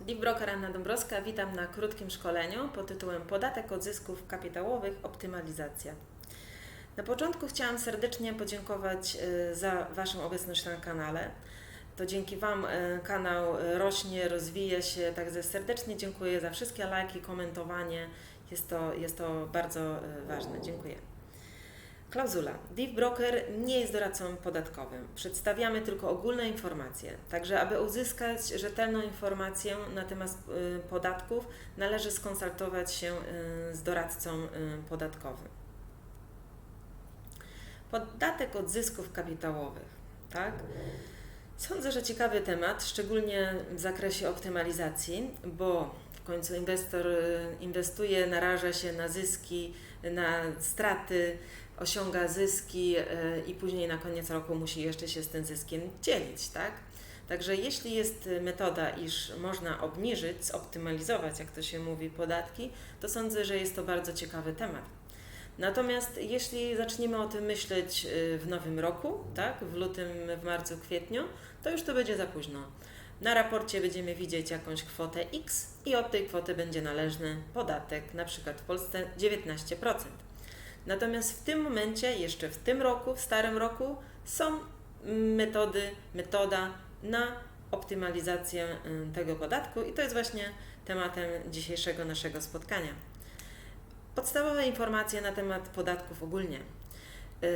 Broker Anna Dąbrowska. Witam na krótkim szkoleniu pod tytułem Podatek od zysków kapitałowych optymalizacja. Na początku chciałam serdecznie podziękować y, za Waszą obecność na kanale. To dzięki Wam y, kanał y, rośnie, rozwija się, także serdecznie dziękuję za wszystkie lajki, komentowanie. Jest to, jest to bardzo ważne. Dziękuję. Klauzula. Deep Broker nie jest doradcą podatkowym. Przedstawiamy tylko ogólne informacje. Także, aby uzyskać rzetelną informację na temat y, podatków, należy skonsultować się y, z doradcą y, podatkowym. Podatek od zysków kapitałowych, tak? Sądzę, że ciekawy temat, szczególnie w zakresie optymalizacji, bo w końcu inwestor inwestuje, naraża się na zyski, na straty, osiąga zyski y, i później na koniec roku musi jeszcze się z tym zyskiem dzielić, tak? Także jeśli jest metoda, iż można obniżyć, zoptymalizować, jak to się mówi, podatki, to sądzę, że jest to bardzo ciekawy temat. Natomiast jeśli zaczniemy o tym myśleć y, w nowym roku, tak, w lutym, w marcu, kwietniu, to już to będzie za późno. Na raporcie będziemy widzieć jakąś kwotę X i od tej kwoty będzie należny podatek, na przykład w Polsce 19%. Natomiast w tym momencie, jeszcze w tym roku, w starym roku, są metody, metoda na optymalizację y, tego podatku i to jest właśnie tematem dzisiejszego naszego spotkania. Podstawowe informacje na temat podatków ogólnie. Yy,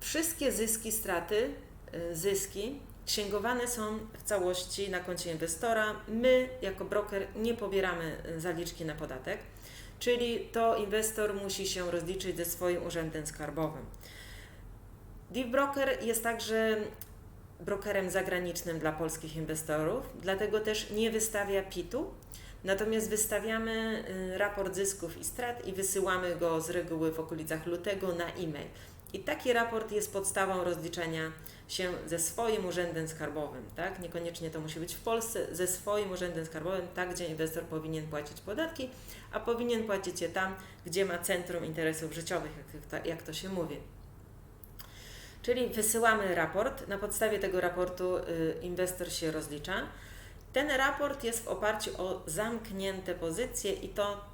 Wszystkie zyski, straty, yy, zyski księgowane są w całości na koncie inwestora. My, jako broker, nie pobieramy zaliczki na podatek, czyli to inwestor musi się rozliczyć ze swoim urzędem skarbowym. Deep Broker jest także brokerem zagranicznym dla polskich inwestorów, dlatego też nie wystawia PIT-u, Natomiast wystawiamy y, raport zysków i strat i wysyłamy go z reguły w okolicach lutego na e-mail. I taki raport jest podstawą rozliczenia się ze swoim urzędem skarbowym, tak? Niekoniecznie to musi być w Polsce, ze swoim urzędem skarbowym, tak, gdzie inwestor powinien płacić podatki, a powinien płacić je tam, gdzie ma centrum interesów życiowych, jak to, jak to się mówi. Czyli wysyłamy raport, na podstawie tego raportu y, inwestor się rozlicza. Ten raport jest w oparciu o zamknięte pozycje i to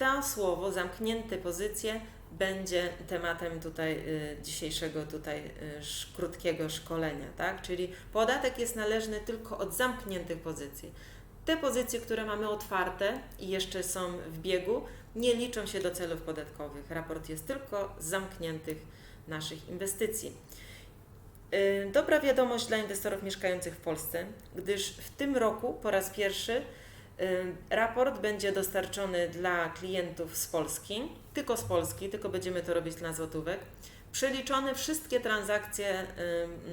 to słowo, zamknięte pozycje, będzie tematem tutaj y, dzisiejszego tutaj y, krótkiego szkolenia, tak? Czyli podatek jest należny tylko od zamkniętych pozycji. Te pozycje, które mamy otwarte i jeszcze są w biegu, nie liczą się do celów podatkowych. Raport jest tylko z zamkniętych naszych inwestycji. Y, Dobra wiadomość dla inwestorów mieszkających w Polsce, gdyż w tym roku po raz pierwszy raport będzie dostarczony dla klientów z Polski, tylko z Polski, tylko będziemy to robić dla złotówek, przeliczone wszystkie transakcje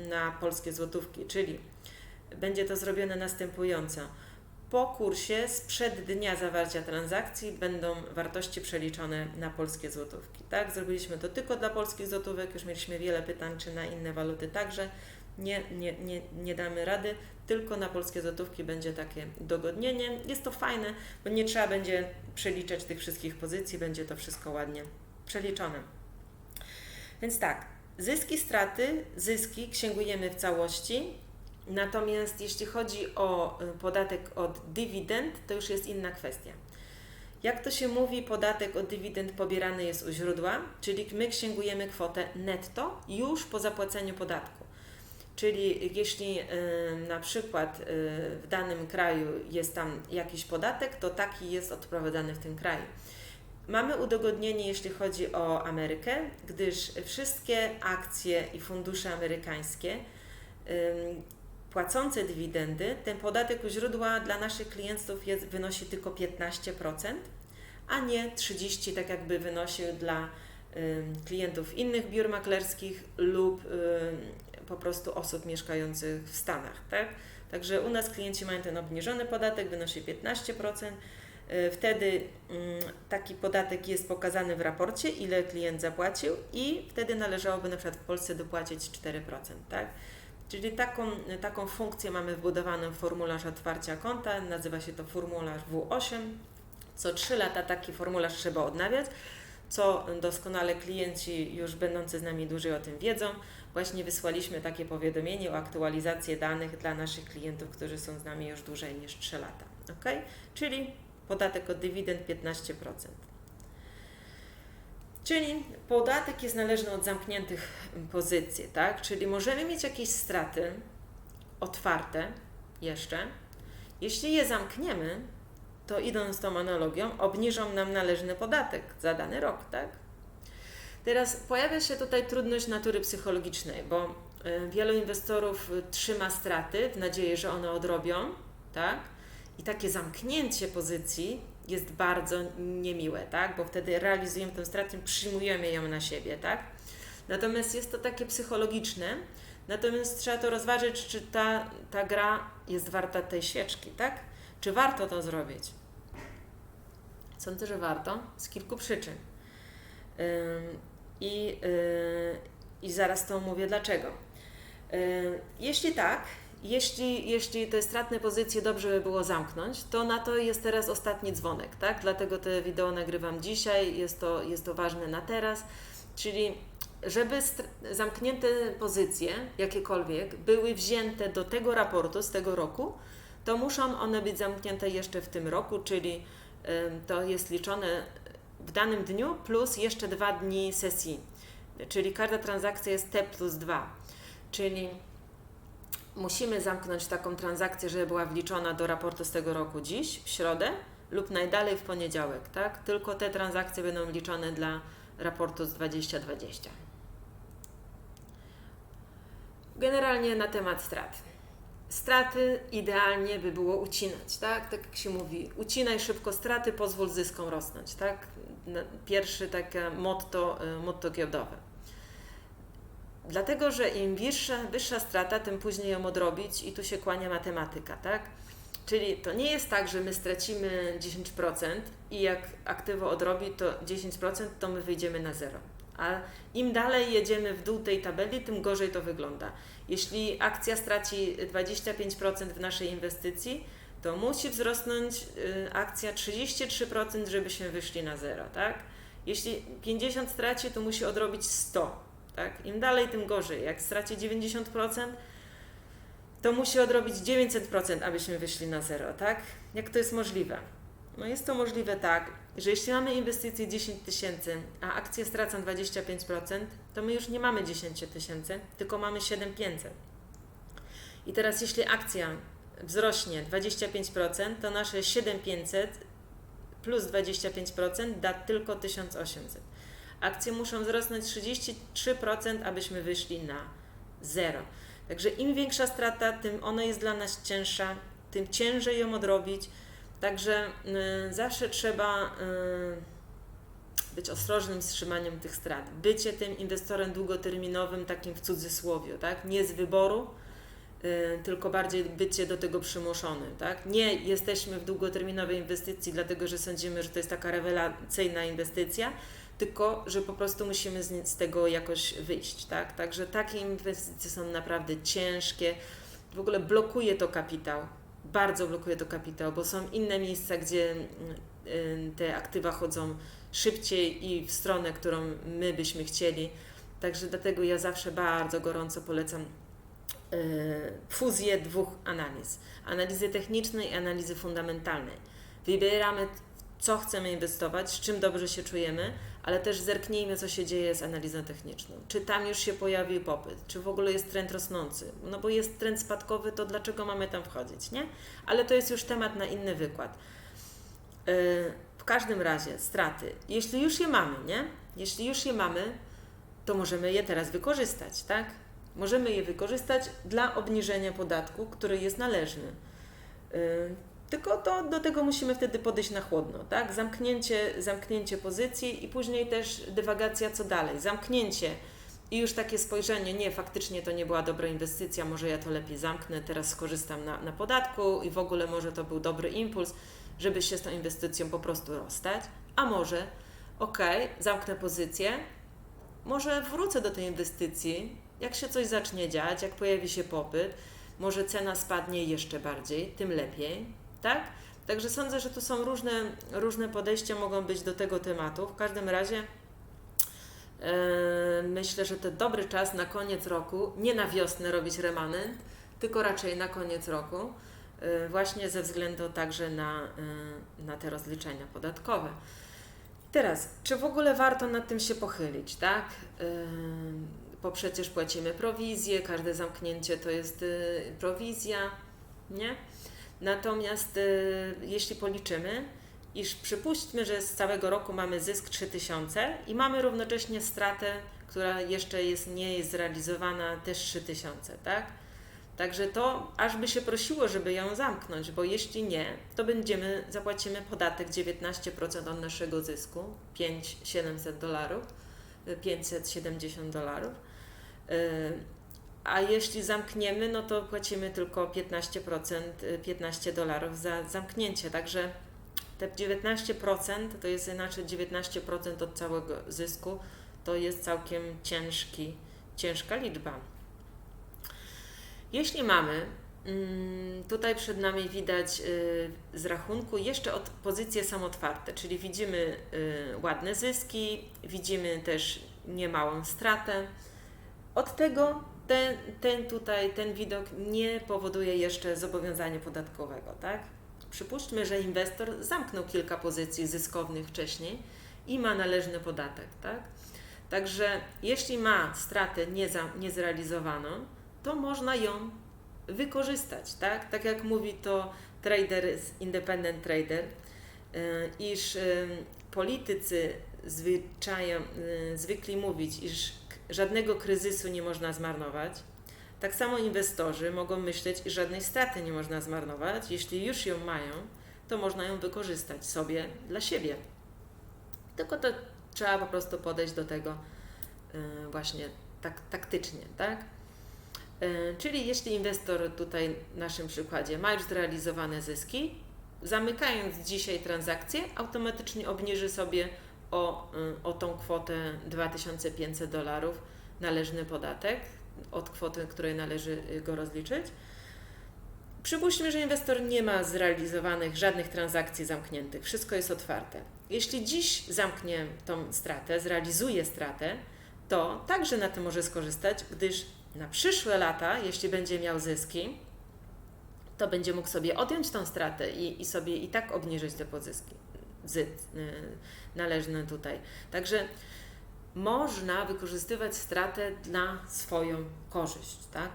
y, na polskie złotówki, czyli będzie to zrobione następująco. Po kursie sprzed dnia zawarcia transakcji będą wartości przeliczone na polskie złotówki. Tak, zrobiliśmy to tylko dla polskich złotówek, już mieliśmy wiele pytań, czy na inne waluty także. Nie, nie, nie, nie damy rady, tylko na polskie złotówki będzie takie dogodnienie. Jest to fajne, bo nie trzeba będzie przeliczać tych wszystkich pozycji, będzie to wszystko ładnie przeliczone. Więc tak, zyski, straty, zyski księgujemy w całości, Natomiast jeśli chodzi o y, podatek od dywidend, to już jest inna kwestia. Jak to się mówi, podatek od dywidend pobierany jest u źródła, czyli my księgujemy kwotę netto już po zapłaceniu podatku. Czyli jeśli y, na przykład y, w danym kraju jest tam jakiś podatek, to taki jest odprowadzany w tym kraju. Mamy udogodnienie, jeśli chodzi o Amerykę, gdyż wszystkie akcje i fundusze amerykańskie płacące dywidendy, ten podatek u źródła dla naszych klientów jest, wynosi tylko 15%, a nie 30%, tak jakby wynosił dla klientów innych biur maklerskich lub po prostu osób mieszkających w Stanach. Tak? Także u nas klienci mają ten obniżony podatek, wynosi 15%. Y, wtedy taki podatek jest pokazany w raporcie, ile klient zapłacił, i wtedy należałoby na przykład w Polsce dopłacić 4%. Tak? Czyli taką, taką funkcję mamy wbudowaną w formularz otwarcia konta, nazywa się to formularz W8. Co 3 lata taki formularz trzeba odnawiać. co doskonale klienci już będący z nami dłużej o tym wiedzą. Właśnie wysłaliśmy takie powiadomienie o aktualizację danych dla naszych klientów, którzy są z nami już dłużej niż 3 lata. Ok? Czyli podatek od dywidend 15%. Czyli podatek jest należny od zamkniętych pozycji, tak? Czyli możemy mieć jakieś straty otwarte jeszcze. Jeśli je zamkniemy, to idąc tą analogią, obniżą nam należny podatek za dany rok, tak? Teraz pojawia się tutaj trudność natury psychologicznej, bo y, wielu inwestorów trzyma straty w nadziei, że one odrobią, tak? I takie zamknięcie pozycji jest bardzo niemiłe, tak? Bo wtedy realizujemy tę stratę, przyjmujemy ją na siebie, tak? Natomiast jest to takie psychologiczne, natomiast trzeba to rozważyć, czy ta, ta gra jest warta tej świeczki, tak? Czy warto to zrobić? Sądzę, że warto z kilku przyczyn. I, yy, i zaraz to mówię dlaczego. Yy, jeśli tak, jeśli, jeśli te stratne pozycje dobrze by było zamknąć, to na to jest teraz ostatni dzwonek, tak? Dlatego te wideo nagrywam dzisiaj, jest to, jest to ważne na teraz, czyli żeby zamknięte pozycje, jakiekolwiek, były wzięte do tego raportu z tego roku, to muszą one być zamknięte jeszcze w tym roku, czyli to jest liczone w danym dniu plus jeszcze dwa dni sesji, czyli każda transakcja jest T plus 2, czyli musimy zamknąć taką transakcję, żeby była wliczona do raportu z tego roku dziś, w środę lub najdalej w poniedziałek, tak? Tylko te transakcje będą wliczone dla raportu z 2020. Generalnie na temat strat. Straty idealnie by było ucinać, tak? Tak jak się mówi, ucinaj szybko straty, pozwól zyskom rosnąć, tak? Pierwszy takie motto, y, motto giełdowe. Dlatego, że im wyższa, wyższa strata, tym później ją odrobić i tu się kłania matematyka, tak? Czyli to nie jest tak, że my stracimy 10% i jak aktywo odrobi to 10%, to my wyjdziemy na zero. A im dalej jedziemy w dół tej tabeli, tym gorzej to wygląda. Jeśli akcja straci 25% w naszej inwestycji, to musi wzrosnąć y, akcja 33%, żebyśmy wyszli na zero, tak? Jeśli 50 straci, to musi odrobić 100 tak? Im dalej, tym gorzej. Jak straci 90%, to musi odrobić 900%, abyśmy wyszli na zero, tak? Jak to jest możliwe? No jest to możliwe tak, że jeśli mamy inwestycję 10 tysięcy, a akcje stracą 25%, to my już nie mamy 10 tysięcy, tylko mamy 7500. I teraz jeśli akcja wzrośnie 25%, to nasze 7500 plus 25% da tylko 1800 akcje muszą wzrosnąć 33%, abyśmy wyszli na zero. Także im większa strata, tym ona jest dla nas cięższa, tym ciężej ją odrobić. Także y, zawsze trzeba y, być ostrożnym z trzymaniem tych strat. Bycie tym inwestorem długoterminowym, takim w cudzysłowie, tak? nie z wyboru, tylko bardziej bycie do tego przymuszonym. Tak? Nie jesteśmy w długoterminowej inwestycji, dlatego że sądzimy, że to jest taka rewelacyjna inwestycja, tylko że po prostu musimy z, z tego jakoś wyjść, tak? Także takie inwestycje są naprawdę ciężkie. W ogóle blokuje to kapitał, bardzo blokuje to kapitał, bo są inne miejsca, gdzie y, te aktywa chodzą szybciej i w stronę, którą my byśmy chcieli. Także dlatego ja zawsze bardzo gorąco polecam y, fuzję dwóch analiz: analizy technicznej i analizy fundamentalnej. Wybieramy co chcemy inwestować, z czym dobrze się czujemy, ale też zerknijmy, co się dzieje z analizą techniczną. Czy tam już się pojawił popyt, czy w ogóle jest trend rosnący. No bo jest trend spadkowy, to dlaczego mamy tam wchodzić, nie? Ale to jest już temat na inny wykład. Yy, w każdym razie, straty. Jeśli już je mamy, nie? Jeśli już je mamy, to możemy je teraz wykorzystać, tak? Możemy je wykorzystać dla obniżenia podatku, który jest należny. Yy, tylko to, do tego musimy wtedy podejść na chłodno, tak? Zamknięcie, zamknięcie pozycji i później też dywagacja co dalej. Zamknięcie i już takie spojrzenie, nie, faktycznie to nie była dobra inwestycja, może ja to lepiej zamknę, teraz skorzystam na, na podatku i w ogóle może to był dobry impuls, żeby się z tą inwestycją po prostu rozstać. A może, ok, zamknę pozycję, może wrócę do tej inwestycji, jak się coś zacznie dziać, jak pojawi się popyt, może cena spadnie jeszcze bardziej, tym lepiej tak? Także sądzę, że tu są różne, różne podejścia mogą być do tego tematu. W każdym razie E, Myślę, że to dobry czas na koniec roku, nie na wiosnę robić remanent, tylko raczej na koniec roku, e, właśnie ze względu także na, e, na te rozliczenia podatkowe. Teraz, czy w ogóle warto nad tym się pochylić, tak? Bo przecież płacimy prowizję, każde zamknięcie to jest e, prowizja, nie? Natomiast e, jeśli policzymy, iż przypuśćmy, że z całego roku mamy zysk 3000 i mamy równocześnie stratę, która jeszcze jest, nie jest zrealizowana, też 3000, tak? Także to aż by się prosiło, żeby ją zamknąć, bo jeśli nie, to będziemy, zapłacimy podatek 19% od naszego zysku, 5700 dolarów, y, 570 dolarów. Y, A jeśli zamkniemy, no to płacimy tylko 15%, y, 15 dolarów za zamknięcie. Także te 19% to jest inaczej 19% od całego zysku. To jest całkiem ciężki, ciężka liczba. Jeśli mamy, mm, tutaj przed nami widać y, z rachunku jeszcze od pozycje są otwarte, czyli widzimy y, ładne zyski, widzimy też niemałą stratę. Od tego ten, ten tutaj, ten widok nie powoduje jeszcze zobowiązania podatkowego, tak? Przypuśćmy, że inwestor zamknął kilka pozycji zyskownych wcześniej i ma należny podatek, tak? Także jeśli ma stratę niezrealizowaną, to można ją wykorzystać, tak? Tak jak mówi to trader, independent trader, iż politycy zwyczają, y, zwykli mówić, iż żadnego kryzysu nie można zmarnować. Tak samo inwestorzy mogą myśleć, iż żadnej straty nie można zmarnować. Jeśli już ją mają, to można ją wykorzystać sobie dla siebie. Tylko to trzeba po prostu podejść do tego y, właśnie tak, taktycznie, tak? Y, Czyli jeśli inwestor tutaj w naszym przykładzie ma już zrealizowane zyski, zamykając dzisiaj transakcję, automatycznie obniży sobie o, y, o tą kwotę 2500 dolarów należny podatek od kwoty, której należy y, go rozliczyć. Przypuśćmy, że inwestor nie ma zrealizowanych żadnych transakcji zamkniętych, wszystko jest otwarte. Jeśli dziś zamknie tą stratę, zrealizuje stratę, to także na tym może skorzystać, gdyż na przyszłe lata, jeśli będzie miał zyski, to będzie mógł sobie odjąć tą stratę i, i sobie i tak obniżyć te pozyski zy, y, należne tutaj. Także można wykorzystywać stratę na swoją korzyść, tak?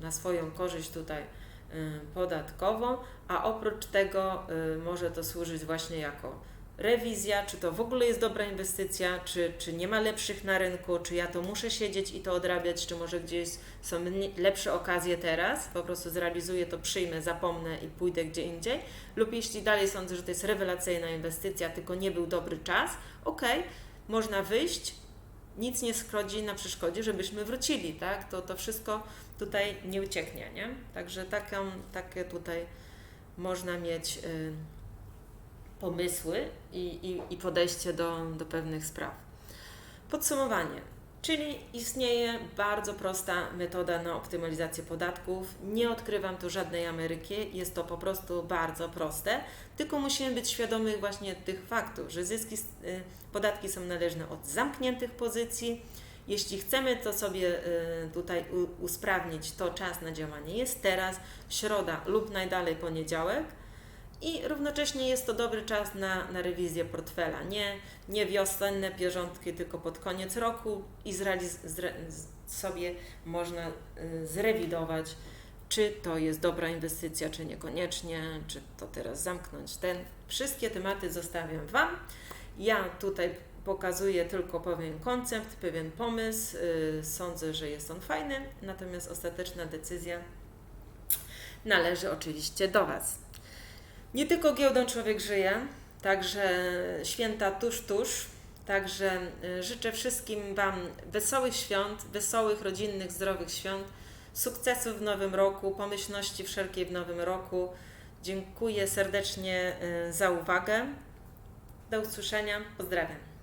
Na swoją korzyść tutaj y, podatkową, a oprócz tego y, może to służyć właśnie jako rewizja, czy to w ogóle jest dobra inwestycja, czy, czy nie ma lepszych na rynku, czy ja to muszę siedzieć i to odrabiać, czy może gdzieś są lepsze okazje teraz, po prostu zrealizuję to, przyjmę, zapomnę i pójdę gdzie indziej, lub jeśli dalej sądzę, że to jest rewelacyjna inwestycja, tylko nie był dobry czas, ok, można wyjść, nic nie szkodzi na przeszkodzie, żebyśmy wrócili, tak? To, to wszystko tutaj nie ucieknie, nie? Także taką, takie tutaj można mieć y, pomysły i, i, i podejście do, do pewnych spraw. Podsumowanie. Czyli istnieje bardzo prosta metoda na optymalizację podatków. Nie odkrywam tu żadnej Ameryki, jest to po prostu bardzo proste, tylko musimy być świadomi właśnie tych faktów, że zyski, y, podatki są należne od zamkniętych pozycji. Jeśli chcemy to sobie y, tutaj usprawnić, to czas na działanie jest teraz, środa lub najdalej poniedziałek. I równocześnie jest to dobry czas na, na rewizję portfela. Nie, nie wiosenne pierzątki, tylko pod koniec roku i zrealiz- zre- sobie można y, zrewidować, czy to jest dobra inwestycja, czy niekoniecznie, czy to teraz zamknąć ten. Wszystkie tematy zostawiam Wam. Ja tutaj pokazuję tylko pewien koncept, pewien pomysł. Y, sądzę, że jest on fajny, natomiast ostateczna decyzja należy oczywiście do Was. Nie tylko giełdą człowiek żyje, także święta tuż, tuż. Także y, życzę wszystkim Wam wesołych świąt, wesołych, rodzinnych, zdrowych świąt, sukcesów w nowym roku, pomyślności wszelkiej w nowym roku. Dziękuję serdecznie y, za uwagę. Do usłyszenia. Pozdrawiam.